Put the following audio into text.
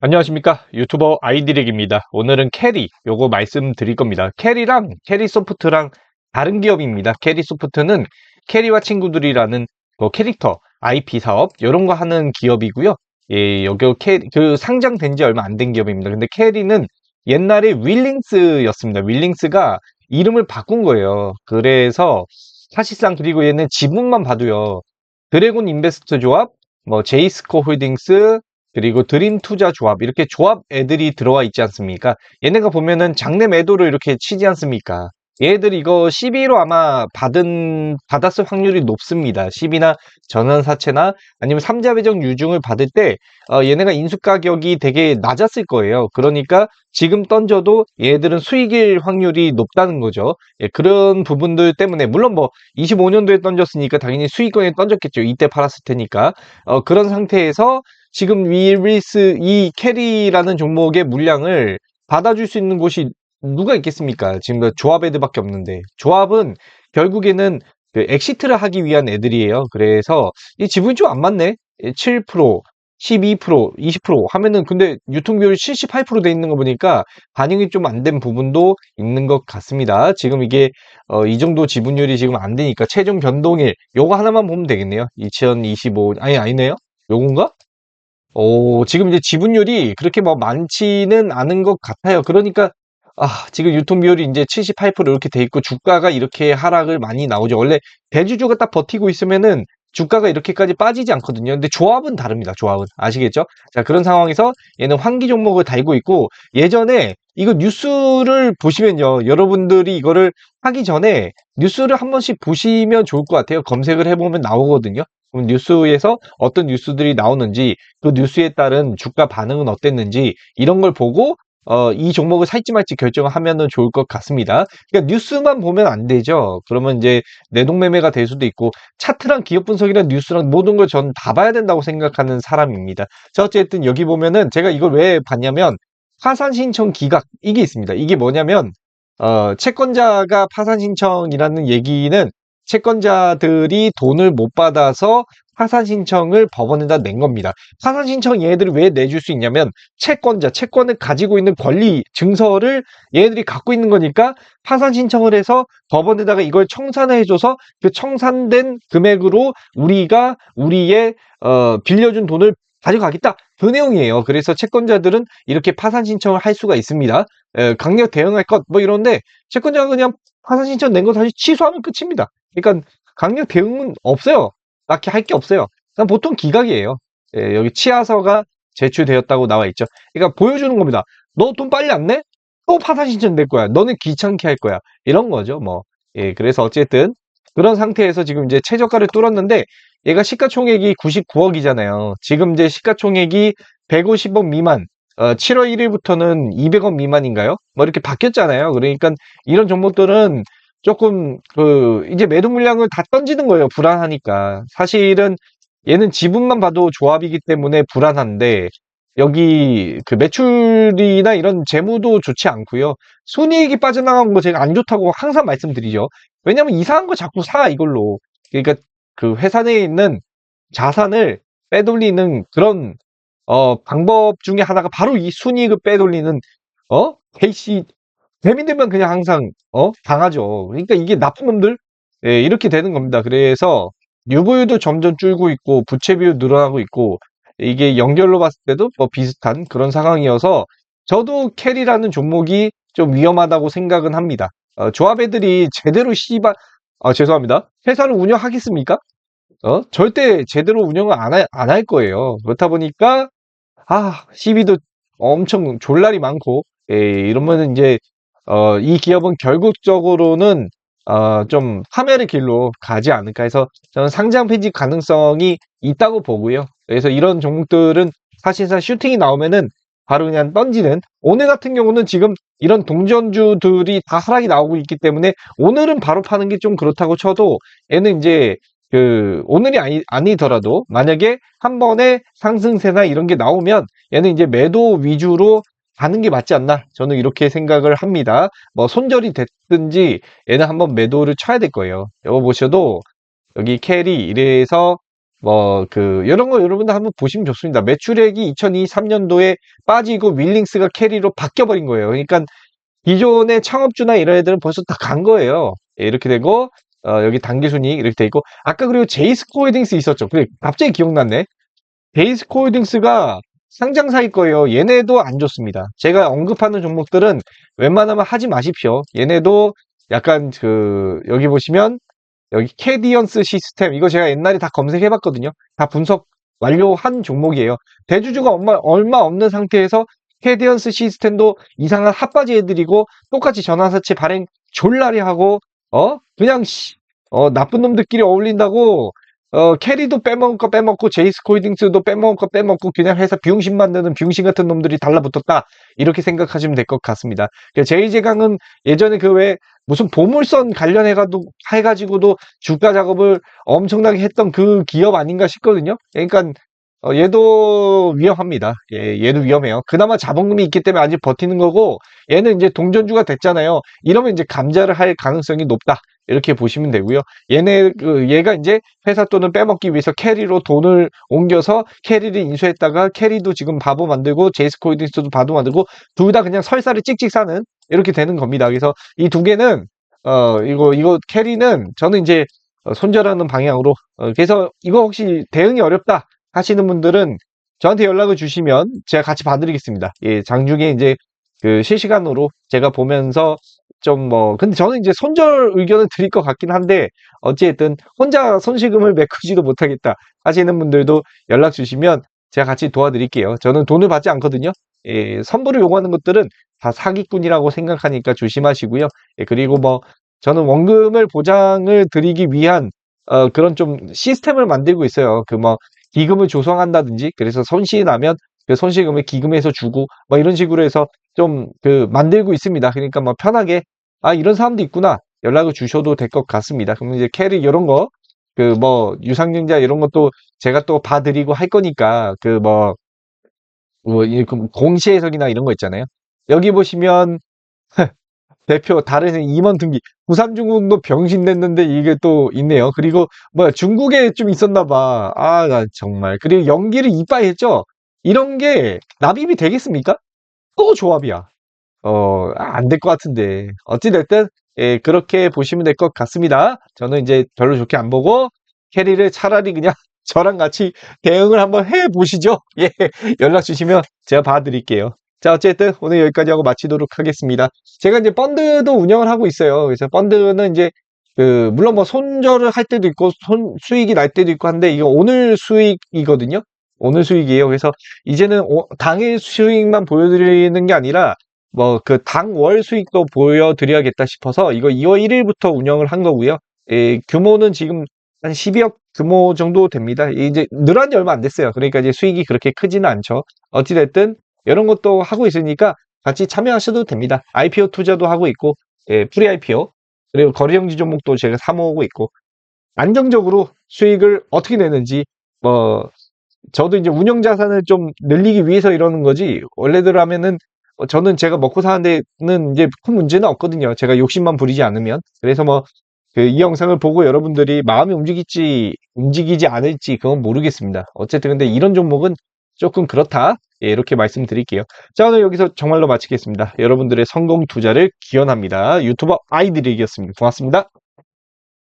안녕하십니까? 유튜버 아이디렉입니다. 오늘은 캐리 요거 말씀드릴 겁니다. 캐리랑 캐리 소프트랑 다른 기업입니다. 캐리 소프트는 캐리와 친구들이라는 그 캐릭터 IP 사업 이런 거 하는 기업이고요. 예 여기 캐리 그 상장된 지 얼마 안 된 기업입니다. 근데 캐리는 옛날에 윌링스였습니다. 윌링스가 이름을 바꾼 거예요. 그래서 사실상 그리고 얘는 지분만 봐도요. 드래곤 인베스트 조합 뭐 제이스코 홀딩스 그리고 드림 투자 조합 이렇게 조합 애들이 들어와 있지 않습니까? 얘네가 보면은 장내 매도를 이렇게 치지 않습니까? 얘들 이거 12로 아마 받은 받았을 확률이 높습니다. 10이나 전환사채나 아니면 삼자 배정 유중을 받을 때 어, 얘네가 인수 가격이 되게 낮았을 거예요. 그러니까 지금 던져도 얘들은 수익일 확률이 높다는 거죠. 예, 그런 부분들 때문에 물론 뭐 25년도에 던졌으니까 당연히 수익권에 던졌겠죠. 이때 팔았을 테니까 어, 그런 상태에서 지금 윌리스 이 캐리라는 종목의 물량을 받아줄 수 있는 곳이 누가 있겠습니까? 지금 그 조합 애들밖에 없는데 조합은 결국에는 그 엑시트를 하기 위한 애들이에요. 그래서 이 지분이 좀 안 맞네. 7%, 12%, 20% 하면은 근데 유통 비율이 78%돼 있는 거 보니까 반영이 좀 안 된 부분도 있는 것 같습니다. 지금 이게 어, 이 정도 지분율이 지금 안 되니까 최종 변동일 요거 하나만 보면 되겠네요. 2025 아니 아니네요. 요건가? 오, 지금 이제 지분율이 그렇게 뭐 많지는 않은 것 같아요. 그러니까 아, 지금 유통 비율이 이제 78% 이렇게 돼 있고 주가가 이렇게 하락을 많이 나오죠. 원래 대주주가 딱 버티고 있으면은 주가가 이렇게까지 빠지지 않거든요. 근데 조합은 다릅니다. 조합은. 아시겠죠? 자, 그런 상황에서 얘는 환기 종목을 달고 있고 예전에 이거 뉴스를 보시면요. 여러분들이 이거를 하기 전에 뉴스를 한 번씩 보시면 좋을 것 같아요. 검색을 해보면 나오거든요. 그럼 뉴스에서 어떤 뉴스들이 나오는지 그 뉴스에 따른 주가 반응은 어땠는지 이런 걸 보고 어, 이 종목을 살지 말지 결정을 하면은 좋을 것 같습니다. 그러니까 뉴스만 보면 안 되죠. 그러면 이제 내동매매가 될 수도 있고 차트랑 기업 분석이랑 뉴스랑 모든 걸 저는 다 봐야 된다고 생각하는 사람입니다. 자 어쨌든 여기 보면은 제가 이걸 왜 봤냐면 파산 신청 기각 이게 있습니다. 이게 뭐냐면 어, 채권자가 파산 신청이라는 얘기는 채권자들이 돈을 못 받아서 파산 신청을 법원에다 낸 겁니다. 파산 신청 얘네들이 왜 내줄 수 있냐면 채권자, 채권을 가지고 있는 권리 증서를 얘네들이 갖고 있는 거니까 파산 신청을 해서 법원에다가 이걸 청산해줘서 그 청산된 금액으로 우리가 우리의 어, 빌려준 돈을 가져가겠다. 그 내용이에요. 그래서 채권자들은 이렇게 파산 신청을 할 수가 있습니다. 에, 강력 대응할 것 뭐 이런데 채권자가 그냥 파산 신청 낸거 다시 취소하면 끝입니다. 그러니까 강력 대응은 없어요. 딱히 할 게 없어요. 보통 기각이에요. 예, 여기 치하서가 제출되었다고 나와 있죠. 그러니까 보여주는 겁니다. 너 돈 빨리 안 내? 또 파산 신청 될 거야. 너는 귀찮게 할 거야. 이런 거죠. 뭐. 예, 그래서 어쨌든 그런 상태에서 지금 이제 최저가를 뚫었는데 얘가 시가총액이 99억이잖아요. 지금 이제 시가총액이 150억 미만, 어, 7월 1일부터는 200억 미만인가요? 뭐 이렇게 바뀌었잖아요. 그러니까 이런 종목들은 조금 그 이제 매도 물량을 다 던지는 거예요. 불안하니까. 사실은 얘는 지분만 봐도 조합이기 때문에 불안한데 여기 그 매출이나 이런 재무도 좋지 않고요. 순이익이 빠져나간 거 제가 안 좋다고 항상 말씀드리죠. 왜냐면 이상한 거 자꾸 사 이걸로. 그러니까 그 회사 내에 있는 자산을 빼돌리는 그런 어 방법 중에 하나가 바로 이 순이익을 빼돌리는 어케 배민들면 그냥 항상 어 당하죠. 그러니까 이게 나쁜 놈들 예, 이렇게 되는 겁니다. 그래서 유보율도 점점 줄고 있고 부채 비율 늘어나고 있고 이게 연결로 봤을 때도 뭐 비슷한 그런 상황이어서 저도 캐리라는 종목이 좀 위험하다고 생각은 합니다. 어, 조합 애들이 제대로 씨발 아 죄송합니다. 회사를 운영하겠습니까? 어 절대 제대로 운영을 안할 거예요. 그렇다 보니까 아 시비도 엄청 졸라리 많고 예, 이러면은 이제 어, 이 기업은 결국적으로는 어, 좀 파멸의 길로 가지 않을까 해서 저는 상장 폐지 가능성이 있다고 보고요. 그래서 이런 종목들은 사실상 슈팅이 나오면은 바로 그냥 던지는 오늘 같은 경우는 지금 이런 동전주들이 다 하락이 나오고 있기 때문에 오늘은 바로 파는 게 좀 그렇다고 쳐도 얘는 이제 그 오늘이 아니, 아니더라도 만약에 한 번에 상승세나 이런 게 나오면 얘는 이제 매도 위주로 가는 게 맞지 않나 저는 이렇게 생각을 합니다 뭐 손절이 됐든지 얘는 한번 매도를 쳐야 될 거예요 여기 보셔도 여기 캐리 이래서 뭐, 그, 이런 거 여러분들 한번 보시면 좋습니다. 매출액이 2023년도에 빠지고 윌링스가 캐리로 바뀌어 버린 거예요. 그러니까 기존의 창업주나 이런 애들은 벌써 다 간 거예요. 예, 이렇게 되고, 어, 여기 단기순이 이렇게 돼 있고, 아까 그리고 제이스코 홀딩스 있었죠. 근데 갑자기 기억났네. 제이스코 홀딩스가 상장사일 거예요. 얘네도 안 좋습니다. 제가 언급하는 종목들은 웬만하면 하지 마십시오. 얘네도 약간 그, 여기 보시면, 여기 캐디언스 시스템, 이거 제가 옛날에 다 검색해 봤거든요. 다 분석 완료한 종목이에요. 대주주가 얼마, 얼마 없는 상태에서 캐디언스 시스템도 이상한 핫바지 애들이고 똑같이 전환사채 발행 졸라리 하고 어 그냥 씨, 어 나쁜 놈들끼리 어울린다고 어 캐리도 빼먹을 거 빼먹고 제이스 콜딩스도 빼먹을 거 빼먹고 그냥 회사 비용신 만드는 비용신 같은 놈들이 달라붙었다 이렇게 생각하시면 될 것 같습니다. 제이제 강은 예전에 그왜 무슨 보물선 관련해가지고 해가지고도 주가 작업을 엄청나게 했던 그 기업 아닌가 싶거든요. 그러니까 어, 얘도 위험합니다. 예, 얘도 위험해요. 그나마 자본금이 있기 때문에 아직 버티는 거고, 얘는 이제 동전주가 됐잖아요. 이러면 이제 감자를 할 가능성이 높다. 이렇게 보시면 되고요. 얘네, 그, 얘가 이제 회사 돈을 빼먹기 위해서 캐리로 돈을 옮겨서 캐리를 인수했다가 캐리도 지금 바보 만들고, 제이스 코이딩스도 바보 만들고, 둘 다 그냥 설사를 찍찍 사는, 이렇게 되는 겁니다. 그래서 이 두 개는, 어, 이거, 이거 캐리는 저는 이제 어, 손절하는 방향으로, 어, 그래서 이거 혹시 대응이 어렵다. 하시는 분들은 저한테 연락을 주시면 제가 같이 봐드리겠습니다. 예, 장중에 이제 그 실시간으로 제가 보면서 좀 뭐, 근데 저는 이제 손절 의견을 드릴 것 같긴 한데, 어찌됐든 혼자 손실금을 메꾸지도 못하겠다 하시는 분들도 연락 주시면 제가 같이 도와드릴게요. 저는 돈을 받지 않거든요. 예, 선불을 요구하는 것들은 다 사기꾼이라고 생각하니까 조심하시고요. 예, 그리고 뭐, 저는 원금을 보장을 드리기 위한 어, 그런 좀 시스템을 만들고 있어요. 그 뭐, 기금을 조성한다든지 그래서 손실이 나면 그 손실금을 기금에서 주고 뭐 이런 식으로 해서 좀 그 만들고 있습니다. 그러니까 뭐 편하게 아 이런 사람도 있구나 연락을 주셔도 될 것 같습니다. 그럼 이제 캐리 이런 거 그 뭐 유상증자 이런 것도 제가 또 봐드리고 할 거니까 그뭐 뭐, 공시 해석이나 이런 거 있잖아요. 여기 보시면 대표 다른 임원 등기 부산중국도 병신 냈는데 이게 또 있네요. 그리고 뭐야 중국에 좀 있었나 봐. 아, 나 정말. 그리고 연기를 이빠이 했죠. 이런 게 납입이 되겠습니까? 또 조합이야. 어, 안 될 것 같은데. 어찌됐든 예, 그렇게 보시면 될 것 같습니다. 저는 이제 별로 좋게 안 보고 캐리를 차라리 그냥 저랑 같이 대응을 한번 해 보시죠. 예, 연락 주시면 제가 봐드릴게요. 자, 어쨌든 오늘 여기까지 하고 마치도록 하겠습니다. 제가 이제 펀드도 운영을 하고 있어요. 그래서 펀드는 이제 그 물론 뭐 손절을 할 때도 있고 손 수익이 날 때도 있고 한데 이거 오늘 수익이거든요. 오늘 수익이에요. 그래서 이제는 오- 당일 수익만 보여드리는 게 아니라 뭐 그 당월 수익도 보여드려야겠다 싶어서 이거 2월 1일부터 운영을 한 거고요. 예, 규모는 지금 한 12억 규모 정도 됩니다. 이제 늘한 지 얼마 안 됐어요. 그러니까 이제 수익이 그렇게 크지는 않죠. 어찌됐든 이런 것도 하고 있으니까 같이 참여하셔도 됩니다. IPO 투자도 하고 있고, 예, 프리 IPO, 그리고 거래정지 종목도 제가 사모으고 있고, 안정적으로 수익을 어떻게 내는지, 뭐, 저도 이제 운영 자산을 좀 늘리기 위해서 이러는 거지, 원래대로 하면은, 어, 저는 제가 먹고 사는 데는 이제 큰 문제는 없거든요. 제가 욕심만 부리지 않으면. 그래서 뭐, 그 이 영상을 보고 여러분들이 마음이 움직일지, 움직이지 않을지, 그건 모르겠습니다. 어쨌든 근데 이런 종목은 조금 그렇다. 예, 이렇게 말씀드릴게요. 자, 오늘 여기서 정말로 마치겠습니다. 여러분들의 성공 투자를 기원합니다. 유튜버 아이들이었습니다. 고맙습니다.